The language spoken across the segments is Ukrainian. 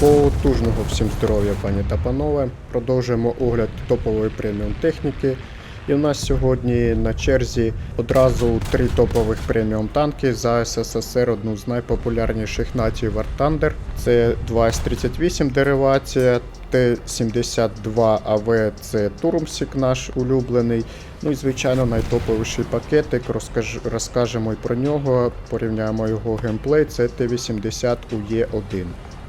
Потужного всім здоров'я, пані та панове. Продовжуємо огляд топової преміум техніки. І в нас сьогодні на черзі одразу три топових преміум танки за СССР, одну з найпопулярніших націй War Thunder. Це 2С-38 деривація, Т-72 АВ це Турмсік наш улюблений. Ну і звичайно найтоповіший пакетик. Розкаж... Розкажемо і про нього, порівняємо його геймплей. Це Т-80 УЄ1.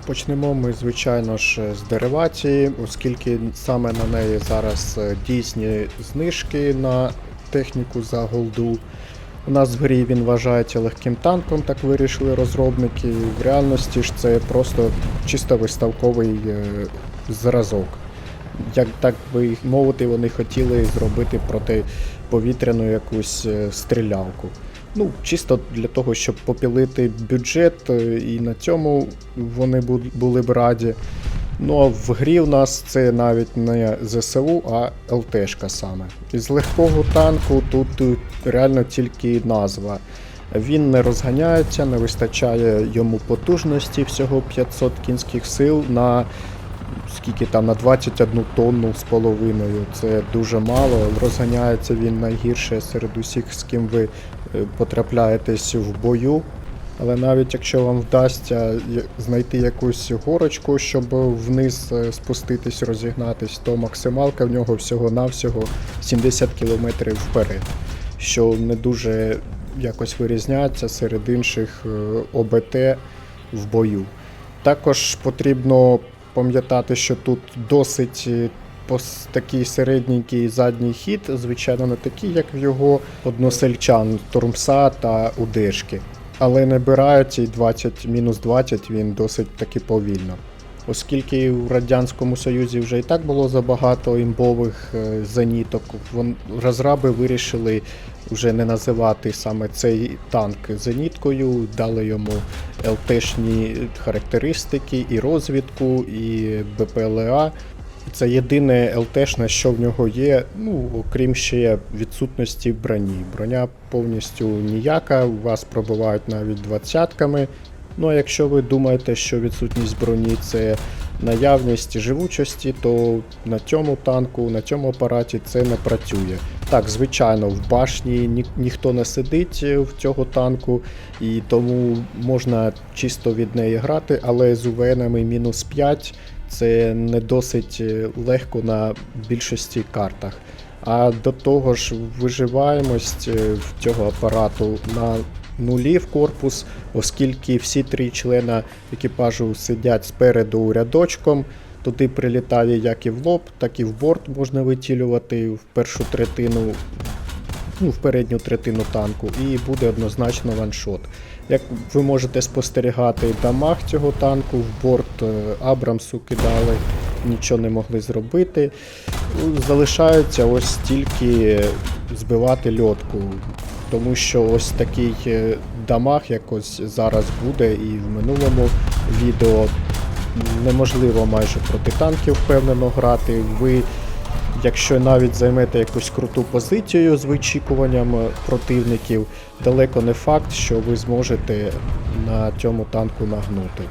Почнемо ми, звичайно ж, з деривації, оскільки саме на неї зараз е, дійсні знижки на техніку за голду. У нас в грі він вважається легким танком, так вирішили розробники. В реальності ж це просто чисто виставковий е, зразок. Як так би мовити, вони хотіли зробити протиповітряну якусь е, стрілялку. Ну, чисто для того, щоб попілити бюджет, е, і на цьому вони були б раді. Ну а в грі у нас це навіть не ЗСУ, а ЛТшка саме. Із легкого танку тут е, реально тільки назва. Він не розганяється, не вистачає йому потужності, всього 500 кінських сил на скільки там на 21 тонну з половиною. Це дуже мало. Розганяється він найгірше серед усіх, з ким ви потрапляєтесь в бою. Але навіть якщо вам вдасться знайти якусь горочку, щоб вниз е, спуститись, розігнатись, то максималка в нього всього-навсього 70 км вперед, що не дуже якось вирізняється серед інших е, ОБТ в бою. Також потрібно пам'ятати, що тут досить е, такий середненький задній хід, звичайно, не такий, як в його односельчан Турмса та Удешки. Але набирає ці 20, мінус 20 він досить таки повільно. Оскільки в Радянському Союзі вже і так було забагато імбових е, зеніток, розраби вирішили вже не називати саме цей танк зеніткою, дали йому ЛТшні характеристики, і розвідку, і БПЛА. Це єдине ЛТшне, що в нього є, ну, окрім ще відсутності броні. Броня повністю ніяка, вас пробивають навіть двадцятками. Ну а якщо ви думаєте, що відсутність броні це наявність живучості, то на цьому танку, на цьому апараті це не працює. Так, звичайно, в башні ні, ніхто не сидить е, в цього танку, і тому можна чисто від неї грати, але з УВНами мінус 5 це не досить е, легко на більшості картах. А до того ж, виживаємость е, цього апарату на нулі в корпус, оскільки всі три члена екіпажу сидять спереду рядочком. Туди прилітає як і в лоб, так і в борт можна витілювати в першу третину, ну, в передню третину танку, і буде однозначно ваншот. Як ви можете спостерігати, дамаг цього танку в борт е, Абрамсу кидали, нічого не могли зробити. Залишається ось тільки збивати льотку, тому що ось такий е, дамаг якось зараз буде, і в минулому відео неможливо майже проти танків впевнено грати. Ви Якщо навіть займете якусь круту позицію з вичікуванням е, противників, далеко не факт, що ви зможете на цьому танку нагнути.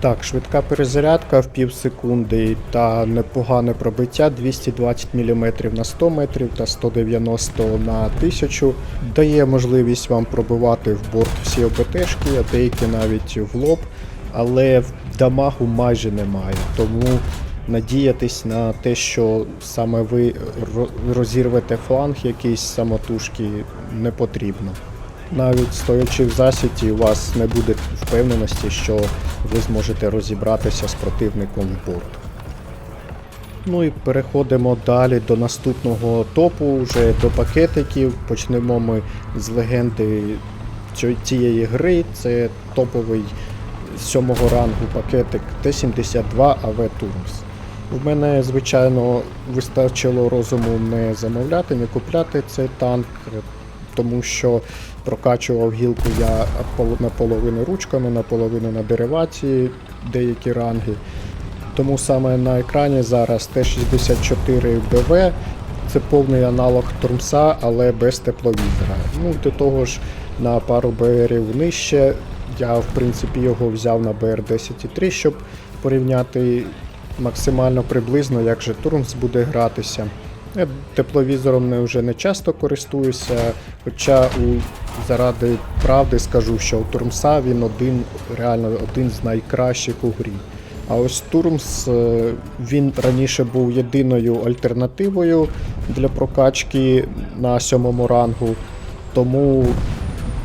Так, швидка перезарядка в пів секунди та непогане пробиття 220 мм на 100 метрів та 190 на 1000 дає можливість вам пробивати в борт всі ОБТшки, а деякі навіть в лоб, але дамагу майже немає. Тому надіятись на те, що саме ви розірвете фланг якийсь самотужки не потрібно. Навіть стоячи в засіті, у вас не буде впевненості, що ви зможете розібратися з противником в борт. Ну і переходимо далі до наступного топу, вже до пакетиків. Почнемо ми з легенди цієї гри. Це топовий сьомого рангу пакетик Т-72 АВ Турмс. В мене, звичайно, вистачило розуму не замовляти, не купляти цей танк, тому що прокачував гілку я наполовину ручками, наполовину на деривації деякі ранги. Тому саме на екрані зараз Т-64 БВ. Це повний аналог Турмса, але без тепловізора. Ну, до того ж, на пару БРів нижче. Я, в принципі, його взяв на БР-10.3, щоб порівняти максимально приблизно, як же Турмс буде гратися. Я тепловізором не вже не часто користуюся, хоча у, заради правди скажу, що у Турмса він один, реально один з найкращих у грі. А ось Турмс е, він раніше був єдиною альтернативою для прокачки на сьомому рангу, тому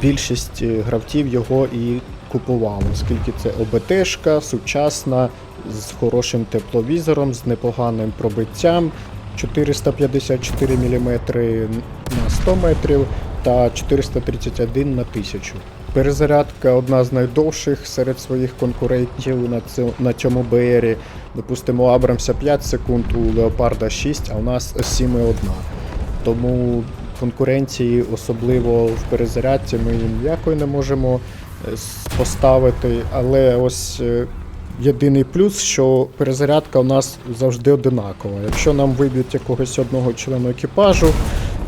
більшість е, гравців його і купувало, оскільки це ОБТшка, сучасна, з хорошим тепловізором, з непоганим пробиттям. 454 мм на 100 метрів та 431 на 1000. Перезарядка одна з найдовших серед своїх конкурентів на цьому, на цьому БРі. Допустимо, Абрамса 5 секунд, у Леопарда 6, а у нас 7,1. Тому конкуренції, особливо в перезарядці, ми їм ніякої не можемо е, поставити. Але ось е, єдиний плюс, що перезарядка у нас завжди одинакова. Якщо нам виб'ють якогось одного члена екіпажу,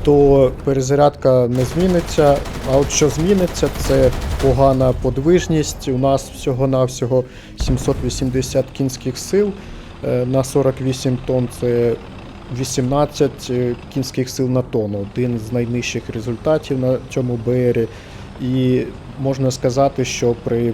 то перезарядка не зміниться. А от що зміниться, це погана подвижність. У нас всього-навсього 780 кінських сил е, на 48 тонн. Це 18 е, кінських сил на тонну. Один з найнижчих результатів на цьому БРі. І можна сказати, що при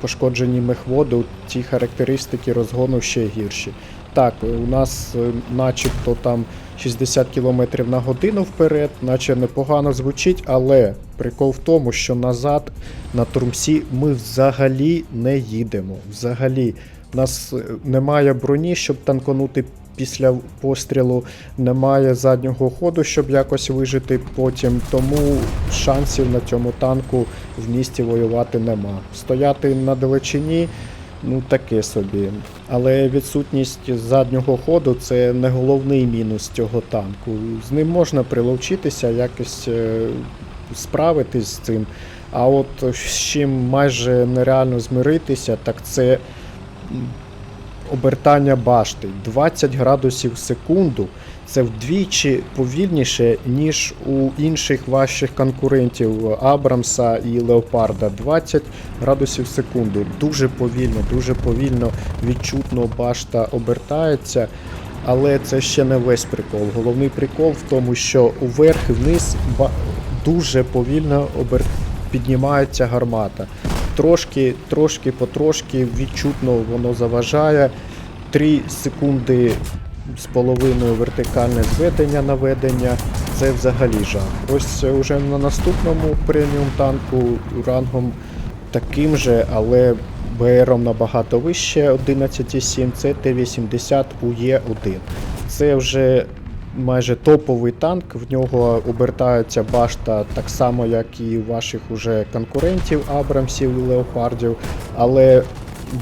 пошкодженні мехводу ті характеристики розгону ще гірші. Так, у нас е, начебто там 60 км на годину вперед, наче непогано звучить, але прикол в тому, що назад на Турмсі ми взагалі не їдемо. Взагалі. У нас е, немає броні, щоб танконути після пострілу, немає заднього ходу, щоб якось вижити потім. Тому шансів на цьому танку в місті воювати нема. Стояти на далечині. Ну, таке собі. Але відсутність заднього ходу це не головний мінус цього танку. З ним можна приловчитися, якось е, справитись з цим. А от з чим майже нереально змиритися, так це обертання башти 20 градусів в секунду. Це вдвічі повільніше, ніж у інших ваших конкурентів Абрамса і Леопарда. 20 градусів в секунду. Дуже повільно, дуже повільно, відчутно башта обертається. Але це ще не весь прикол. Головний прикол в тому, що уверх і вниз дуже повільно обер... піднімається гармата. Трошки, трошки, потрошки відчутно воно заважає. 3 секунди з половиною вертикальне зведення наведення. Це взагалі жах. Ось уже на наступному преміум танку рангом таким же, але БРом набагато вище 11,7, це Т-80 УЕ-1. Це вже майже топовий танк, в нього обертається башта так само, як і ваших уже конкурентів Абрамсів і Леопардів, але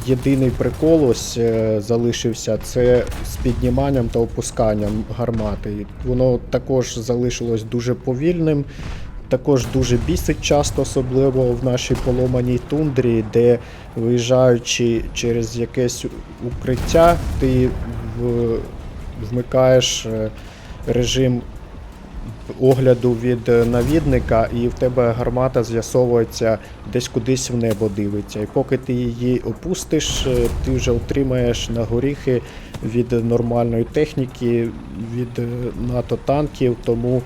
єдиний прикол ось е, залишився це з підніманням та опусканням гармати. Воно також залишилось дуже повільним. Також дуже бісить часто, особливо в нашій поломаній тундрі, де виїжджаючи через якесь укриття, ти вмикаєш е, режим огляду від е, навідника, і в тебе гармата з'ясовується десь кудись в небо дивиться. І поки ти її опустиш, е, ти вже отримаєш на горіхи від нормальної техніки, від е, НАТО танків, тому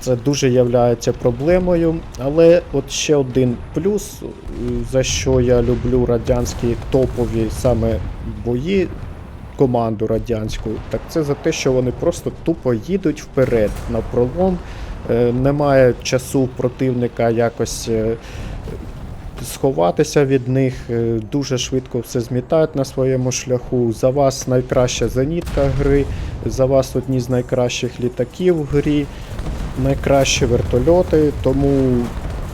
це дуже являється проблемою. Але от ще один плюс, за що я люблю радянські топові саме бої, команду радянську, так це за те, що вони просто тупо їдуть вперед на пролом. Е, Немає часу противника якось е, сховатися від них. е, Дуже швидко все змітають на своєму шляху. За вас найкраща зенітка гри, за вас одні з найкращих літаків в грі, найкращі вертольоти, тому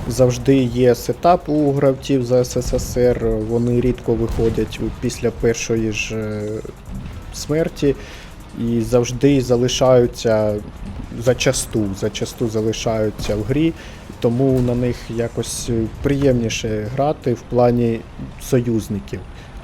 завжди є сетап у гравців за СССР. Вони рідко виходять після першої ж смерті і завжди залишаються зачасту, зачасту залишаються в грі, тому на них якось приємніше грати в плані союзників.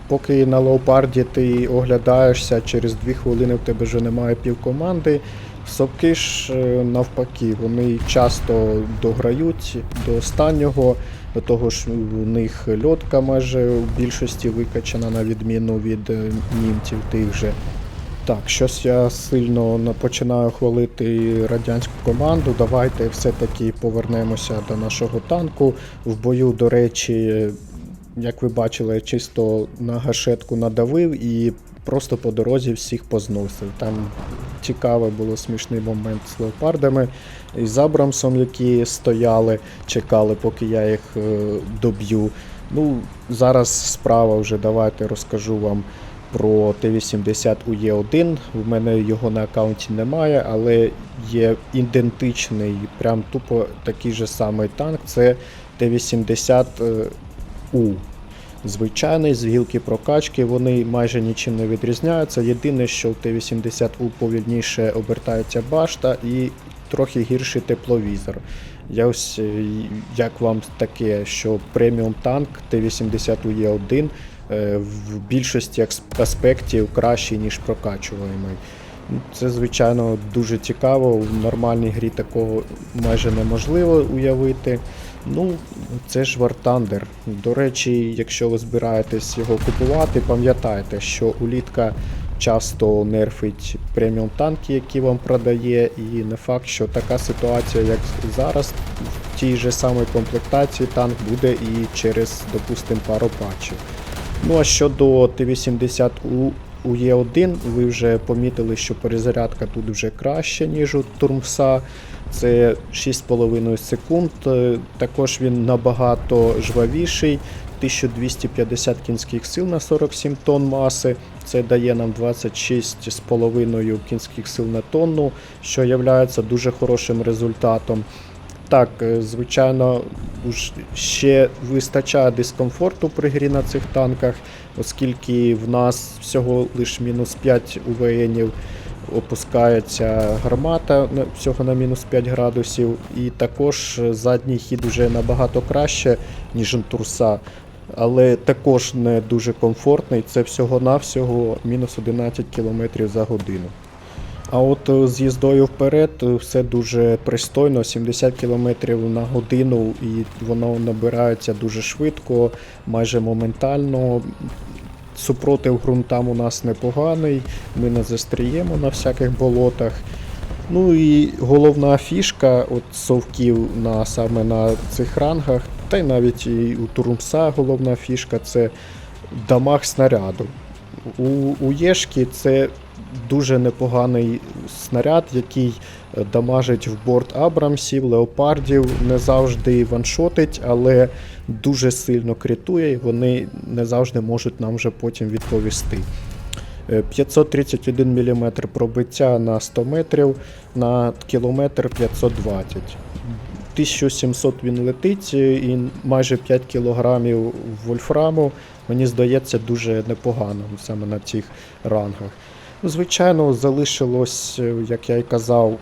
Поки на леопарді ти оглядаєшся, через дві хвилини в тебе вже немає півкоманди. Совки ж е, навпаки, вони часто дограють до останнього До того ж, у них льотка майже у більшості викачана на відміну від е, німців тих же. Так, щось я сильно починаю хвалити радянську команду. Давайте все-таки повернемося до нашого танку. В бою, до речі, як ви бачили, чисто на гашетку надавив і просто по дорозі всіх позносив. Там цікавий було смішний момент з леопардами і з Абрамсом, які стояли, чекали, поки я їх е, доб'ю. Ну, зараз справа вже давайте розкажу вам про Т-80 УЄ1. У мене його на аккаунті немає, але є ідентичний, прям тупо такий же самий танк. Це Т-80 е, У. Звичайний, з гілки прокачки, вони майже нічим не відрізняються. Єдине, що в Т-80У повільніше обертається башта і трохи гірший тепловізор. Я ось е, як вам таке, що преміум танк Т-80УЄ1 е, в більшості аспектів кращий, ніж прокачуваємий. Ну, Це, звичайно, дуже цікаво. В нормальній грі такого майже неможливо уявити. Ну, це ж War Thunder. До речі, якщо ви збираєтесь його купувати, пам'ятайте, що улітка часто нерфить преміум танки, які вам продає, і не факт, що така ситуація, як зараз, в тій же самій комплектації танк буде і через, допустимо, пару патчів. Ну а щодо Т-80 у у Є1 ви вже помітили, що перезарядка тут вже краще, ніж у Турмса. Це 6,5 секунд. Е, Також він набагато жвавіший. 1250 кінських сил на 47 тонн маси. Це дає нам 26,5 кінських сил на тонну, що є дуже хорошим результатом. Так, е, звичайно, ще вистачає дискомфорту при грі на цих танках, оскільки в нас всього лише мінус 5 УВНів опускається гармата всього на мінус 5 градусів, і також задній хід вже набагато краще, ніж Турса. Але також не дуже комфортний. Це всього-навсього мінус 11 км за годину. А от е, з їздою вперед е, все дуже пристойно, 70 км на годину, і воно набирається дуже швидко, майже моментально. Супротив ґрунтам у нас непоганий, ми не застріємо на всяких болотах. Ну і головна фішка от совків на, саме на цих рангах, та й навіть і у Турмса головна фішка це дамаг снаряду. У, у Єшки це дуже непоганий снаряд, який е, дамажить в борт Абрамсів, леопардів, не завжди ваншотить, але дуже сильно критує, і вони не завжди можуть нам вже потім відповісти. Е, 531 мм пробиття на 100 метрів, на кілометр 520. 1700 він летить е, і майже 5 кілограмів вольфраму. Мені здається, дуже непогано саме на цих рангах. Звичайно, залишилось, е, як я і казав,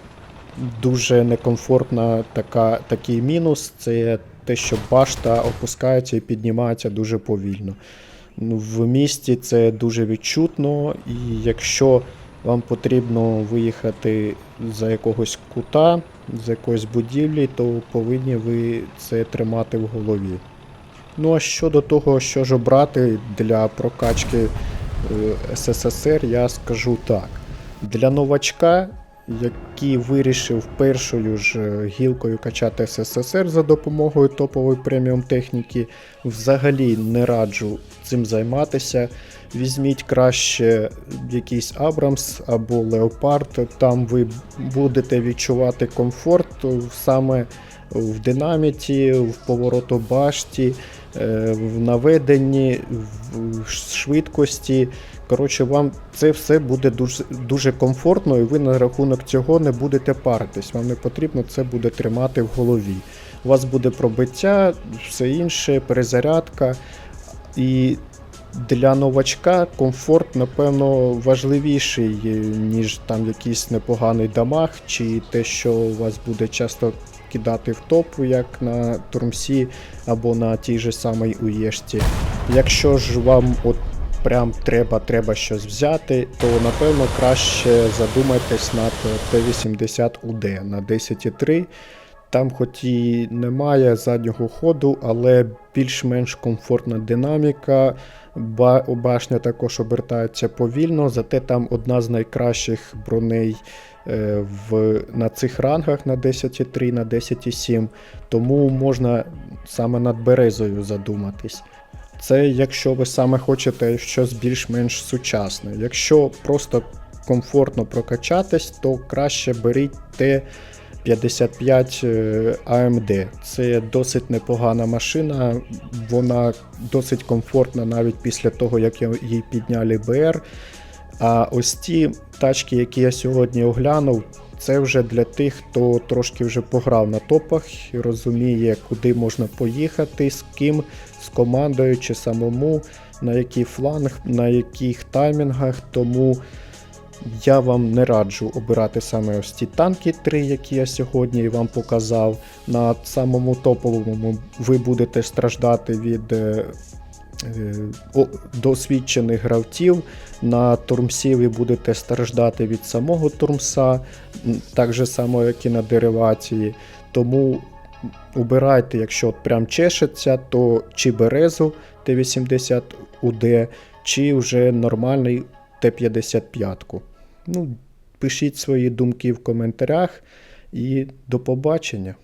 дуже некомфортна така, такий мінус. Це те, що башта опускається і піднімається дуже повільно. Ну, В місті це дуже відчутно, і якщо вам потрібно виїхати за якогось кута, з якоїсь будівлі, то повинні ви це тримати в голові. Ну а щодо того, що ж обрати для прокачки СССР, я скажу так. Для новачка, який вирішив першою ж е, гілкою качати СССР за допомогою топової преміум техніки, взагалі не раджу цим займатися. Візьміть краще якийсь Абрамс або Леопард, там ви будете відчувати комфорт саме в динаміті, в повороту-башті, е, в наведенні, в швидкості. Коротше, вам це все буде дуже, дуже комфортно, і ви на рахунок цього не будете паритись. Вам не потрібно це буде тримати в голові. У вас буде пробиття, все інше, перезарядка. І для новачка комфорт, напевно, важливіший, е, ніж там якийсь непоганий дамаг, чи те, що у вас буде часто кидати в топ, як на Турмсі або на тій же самій Уєшті. Якщо ж вам от прям треба, треба щось взяти, то напевно краще задумайтесь над Т-80 УД на 10,3. Там, хоч і немає заднього ходу, але більш-менш комфортна динаміка. Башня також обертається повільно, зате там одна з найкращих броней е, в, на цих рангах на 10,3 на 10,7. Тому можна саме над березою задуматись. Це якщо ви саме хочете щось більш-менш сучасне. Якщо просто комфортно прокачатись, то краще беріть те. 55 AMD. Е, це досить непогана машина, вона досить комфортна навіть після того, як їй підняли БР. А ось ті тачки, які я сьогодні оглянув, це вже для тих, хто трошки вже пограв на топах і розуміє, куди можна поїхати, з ким, з командою чи самому, на який фланг, на яких таймінгах. Тому я вам не раджу обирати саме ось ті танки 3, які я сьогодні вам показав. На самому топовому ви будете страждати від е, е, досвідчених гравців. На турмсі ви будете страждати від самого турмса, так же само, як і на деривації. Тому обирайте, якщо от прям чешеться, то чи березу Т-80 УД, чи вже нормальний Т-55. Ну, пишіть свої думки в коментарях і до побачення.